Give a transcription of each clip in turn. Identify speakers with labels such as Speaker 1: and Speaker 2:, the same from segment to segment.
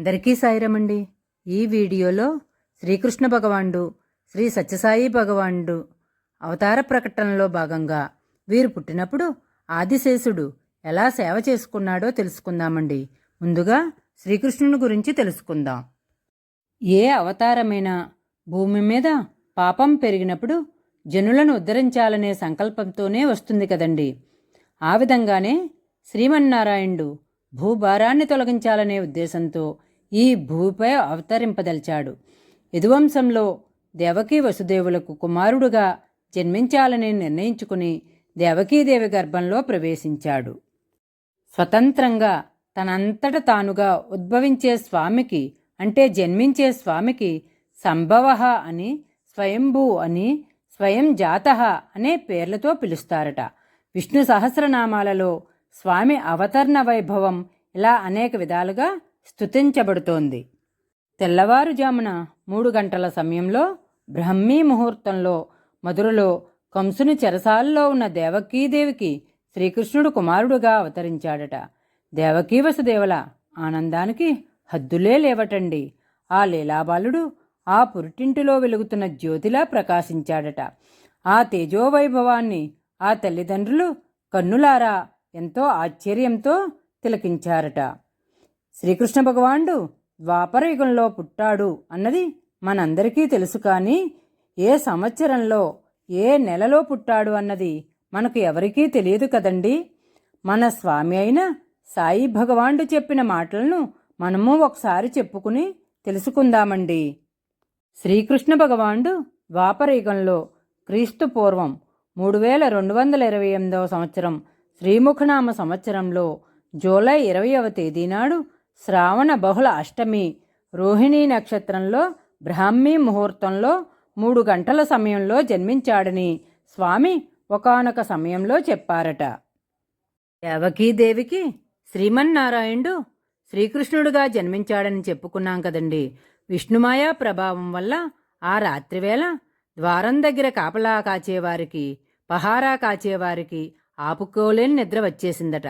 Speaker 1: అందరికీ సాయిరమండి. ఈ వీడియోలో శ్రీకృష్ణ భగవానుడు శ్రీ సత్యసాయి భగవానుడు అవతార ప్రకటనలో భాగంగా వీరు పుట్టినప్పుడు ఆదిశేషుడు ఎలా సేవ చేసుకున్నాడో తెలుసుకుందామండి. ముందుగా శ్రీకృష్ణుని గురించి తెలుసుకుందాం. ఏ అవతారమైనా భూమి మీద పాపం పెరిగినప్పుడు జనులను ఉద్ధరించాలనే సంకల్పంతోనే వస్తుంది కదండి. ఆ విధంగానే శ్రీమన్నారాయణుడు భూభారాన్ని తొలగించాలనే ఉద్దేశంతో ఈ భూమిపై అవతరింపదలిచాడు. యదువంశంలో దేవకీ వసుదేవులకు కుమారుడుగా జన్మించాలని నిర్ణయించుకుని దేవకీదేవి గర్భంలో ప్రవేశించాడు. స్వతంత్రంగా తనంతట తానుగా ఉద్భవించే స్వామికి అంటే జన్మించే స్వామికి సంభవ అని స్వయంభూ అని స్వయం జాత అనే పేర్లతో పిలుస్తారట. విష్ణు సహస్రనామాలలో స్వామి అవతరణ వైభవం ఇలా అనేక విధాలుగా స్థుతించబడుతోంది తెల్లవారుజామున మూడు గంటల సమయంలో బ్రహ్మీ ముహూర్తంలో మధురలో కంసుని చెరసాలలో ఉన్న దేవకీదేవికి శ్రీకృష్ణుడు కుమారుడుగా అవతరించాడట. దేవకీ వసుదేవుల ఆనందానికి హద్దులే లేవటండి. ఆ లీలాబాలుడు ఆ పురిటింటిలో వెలుగుతున్న జ్యోతిలా ప్రకాశించాడట. ఆ తేజోవైభవాన్ని ఆ తల్లిదండ్రులు కన్నులారా ఎంతో ఆశ్చర్యంతో తిలకించారట. శ్రీకృష్ణ భగవానుడు ద్వాపరయుగంలో పుట్టాడు అన్నది మనందరికీ తెలుసు కానీ ఏ సంవత్సరంలో ఏ నెలలో పుట్టాడు అన్నది మనకు ఎవరికీ తెలియదు కదండి. మన స్వామి అయిన సాయి భగవానుడు చెప్పిన మాటలను మనము ఒకసారి చెప్పుకుని తెలుసుకుందామండి. శ్రీకృష్ణ భగవానుడు ద్వాపరయుగంలో క్రీస్తు పూర్వం మూడు వేల రెండు వందల ఇరవై ఎనిమిదవ సంవత్సరం శ్రీముఖనామ సంవత్సరంలో జూలై ఇరవయవ తేదీ నాడు శ్రావణ బహుళ అష్టమి రోహిణీ నక్షత్రంలో బ్రాహ్మీ ముహూర్తంలో మూడు గంటల సమయంలో జన్మించాడని స్వామి ఒకానొక సమయంలో చెప్పారట. దేవకీదేవికి శ్రీమన్నారాయణుడు శ్రీకృష్ణుడుగా జన్మించాడని చెప్పుకున్నాం కదండి. విష్ణుమాయా ప్రభావం వల్ల ఆ రాత్రివేళ ద్వారం దగ్గర కాపలా కాచేవారికి పహారా కాచేవారికి ఆపుకోలేని నిద్ర వచ్చేసిందట.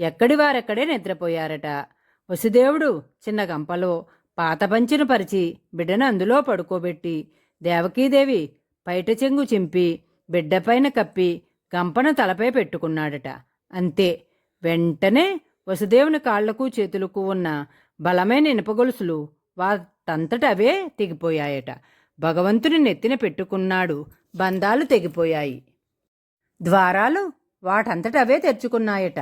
Speaker 1: ఎక్కడి వారెక్కడే నిద్రపోయారట. వసుదేవుడు చిన్న గంపలో పాత పంచును పరిచి బిడ్డను అందులో పడుకోబెట్టి దేవకీదేవి పైట చెంగు చింపి బిడ్డపైన కప్పి గంపన తలపై పెట్టుకున్నాడట. అంతే. వెంటనే వసుదేవుని కాళ్ళకు చేతులకు ఉన్న బలమైన ఇనుపగొలుసులు వాటంతట అవే తెగిపోయాయట. భగవంతుని నెత్తిన పెట్టుకున్నాడు. బంధాలు తెగిపోయాయి. ద్వారాలు వాటంతట అవే తెరుచుకున్నాయట.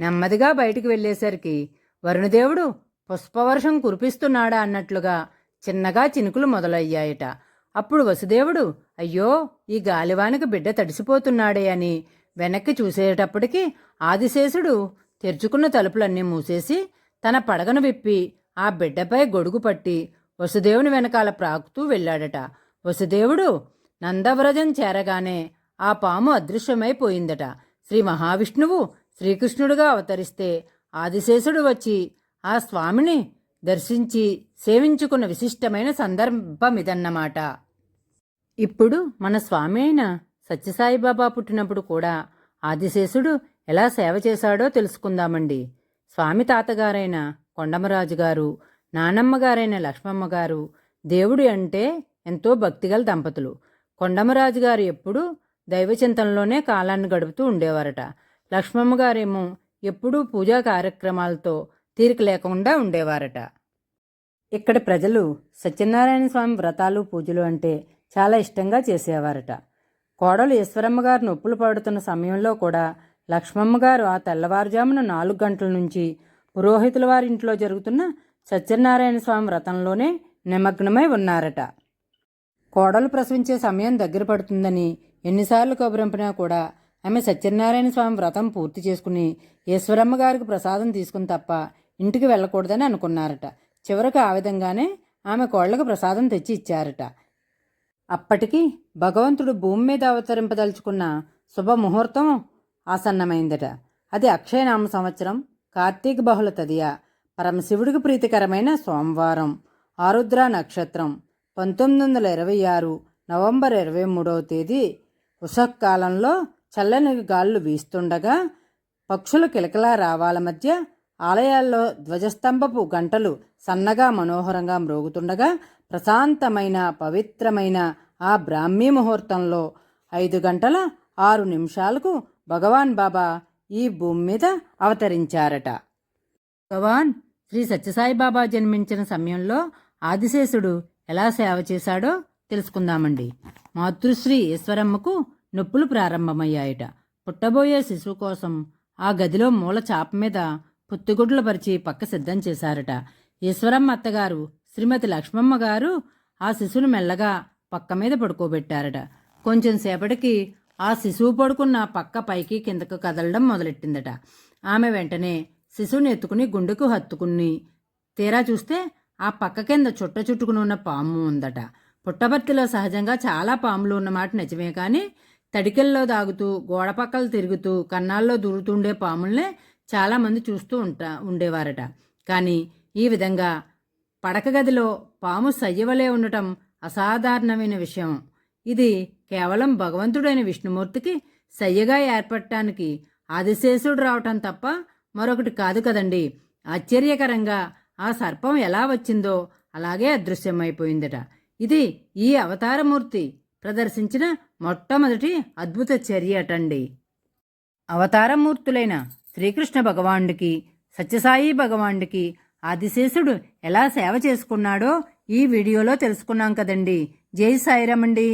Speaker 1: నెమ్మదిగా బయటికి వెళ్ళేసరికి వరుణదేవుడు పుష్పవర్షం కురిపిస్తున్నాడా అన్నట్లుగా చిన్నగా చినుకులు మొదలయ్యాయట. అప్పుడు వసుదేవుడు అయ్యో ఈ గాలివానికి బిడ్డ తడిసిపోతున్నాడే అని వెనక్కి చూసేటప్పటికి ఆదిశేషుడు తెరుచుకున్న తలుపులన్నీ మూసేసి తన పడగను విప్పి ఆ బిడ్డపై గొడుగు పట్టి వసుదేవుని వెనకాల ప్రాకుతూ వెళ్ళాడట. వసుదేవుడు నందవ్రజం చేరగానే ఆ పాము అదృశ్యమైపోయిందట. శ్రీ మహావిష్ణువు శ్రీకృష్ణుడుగా అవతరిస్తే ఆదిశేషుడు వచ్చి ఆ స్వామిని దర్శించి సేవించుకున్న విశిష్టమైన సందర్భమిదన్నమాట. ఇప్పుడు మన స్వామి అయిన సత్యసాయిబాబా పుట్టినప్పుడు కూడా ఆదిశేషుడు ఎలా సేవ చేశాడో తెలుసుకుందామండి. స్వామి తాతగారైన కొండమరాజు గారు నానమ్మ గారైన లక్ష్మమ్మ గారు దేవుడు అంటే ఎంతో భక్తిగల దంపతులు. కొండమరాజు గారు ఎప్పుడూ దైవచింతనలోనే కాలాన్ని గడుపుతూ ఉండేవారట. లక్ష్మమ్మ గారేమో ఎప్పుడూ పూజా కార్యక్రమాలతో తీరిక లేకుండా ఉండేవారట. ఇక్కడ ప్రజలు సత్యనారాయణ స్వామి వ్రతాలు పూజలు అంటే చాలా ఇష్టంగా చేసేవారట. కోడలు ఈశ్వరమ్మ గారు నొప్పులు పడుతున్న సమయంలో కూడా లక్ష్మమ్మ గారు ఆ తెల్లవారుజామున నాలుగు గంటల నుంచి పురోహితుల వారి ఇంట్లో జరుగుతున్న సత్యనారాయణ స్వామి వ్రతంలోనే నిమగ్నమై ఉన్నారట. కోడలు ప్రసవించే సమయం దగ్గర పడుతుందని ఎన్నిసార్లు కబురింపినా కూడా ఆమె సత్యనారాయణ స్వామి వ్రతం పూర్తి చేసుకుని ఈశ్వరమ్మ గారికి ప్రసాదం తీసుకుని తప్ప ఇంటికి వెళ్ళకూడదని అనుకున్నారట. చివరకు ఆ విధంగానే ఆమె కోళ్ళకు ప్రసాదం తెచ్చి ఇచ్చారట. అప్పటికి భగవంతుడు భూమి మీద అవతరింపదలుచుకున్న శుభముహూర్తం ఆసన్నమైందట. అది అక్షయనామ సంవత్సరం కార్తీక బహుళ తదియ పరమశివుడికి ప్రీతికరమైన సోమవారం ఆరుద్ర నక్షత్రం పంతొమ్మిది వందల ఇరవై ఆరు నవంబర్ ఇరవై మూడవ తేదీ ఉషకాలంలో చల్లని గాలులు వీస్తుండగా పక్షుల కిలకలా రావాల మధ్య ఆలయాల్లో ధ్వజస్తంభపు గంటలు సన్నగా మనోహరంగా మ్రోగుతుండగా ప్రశాంతమైన పవిత్రమైన ఆ బ్రాహ్మీ ముహూర్తంలో ఐదు గంటల ఆరు నిమిషాలకు భగవాన్ బాబా ఈ భూమి మీద అవతరించారట. భగవాన్ శ్రీ సత్యసాయి బాబా జన్మించిన సమయంలో ఆదిశేషుడు ఎలా సేవ చేశాడో తెలుసుకుందామండి. మాతృశ్రీ ఈశ్వరమ్మకు నొప్పులు ప్రారంభమయ్యాయట. పుట్టబోయే శిశువు కోసం ఆ గదిలో మూల చాప మీద పొత్తిగుడ్లు పరిచి పక్క సిద్ధం చేశారట. ఈశ్వరమ్మ అత్తగారు శ్రీమతి లక్ష్మమ్మ గారు ఆ శిశువును మెల్లగా పక్క మీద పడుకోబెట్టారట. కొంచెం సేపటికి ఆ శిశువు పడుకున్న పక్క పైకి కిందకు కదలడం మొదలెట్టిందట. ఆమె వెంటనే శిశువుని ఎత్తుకుని గుండెకు హత్తుకుని తీరా చూస్తే ఆ పక్క కింద చుట్ట చుట్టుకుని ఉన్న పాము ఉందట. పుట్టబర్తిలో సహజంగా చాలా పాములు ఉన్నమాట నిజమే కానీ తడికెల్లో దాగుతూ గోడపక్కలు తిరుగుతూ కన్నాల్లో దూరుతుండే పాముల్నే చాలామంది చూస్తూ ఉంటా ఉండేవారట. కానీ ఈ విధంగా పడక గదిలో పాము సయ్యవలే ఉండటం అసాధారణమైన విషయం. ఇది కేవలం భగవంతుడైన విష్ణుమూర్తికి సయ్యగా ఏర్పడటానికి ఆదిశేషుడు రావటం తప్ప మరొకటి కాదు కదండి. ఆశ్చర్యకరంగా ఆ సర్పం ఎలా వచ్చిందో అలాగే అదృశ్యమైపోయిందట. ఇది ఈ అవతారమూర్తి ప్రదర్శించిన మొట్టమొదటి అద్భుత చర్య అటండి. అవతారమూర్తులైన శ్రీకృష్ణ భగవానుడికి సత్యసాయి భగవానుడికి ఆదిశేషుడు ఎలా సేవ చేసుకున్నాడో ఈ వీడియోలో తెలుసుకున్నాం కదండి. జై సాయిరామండి.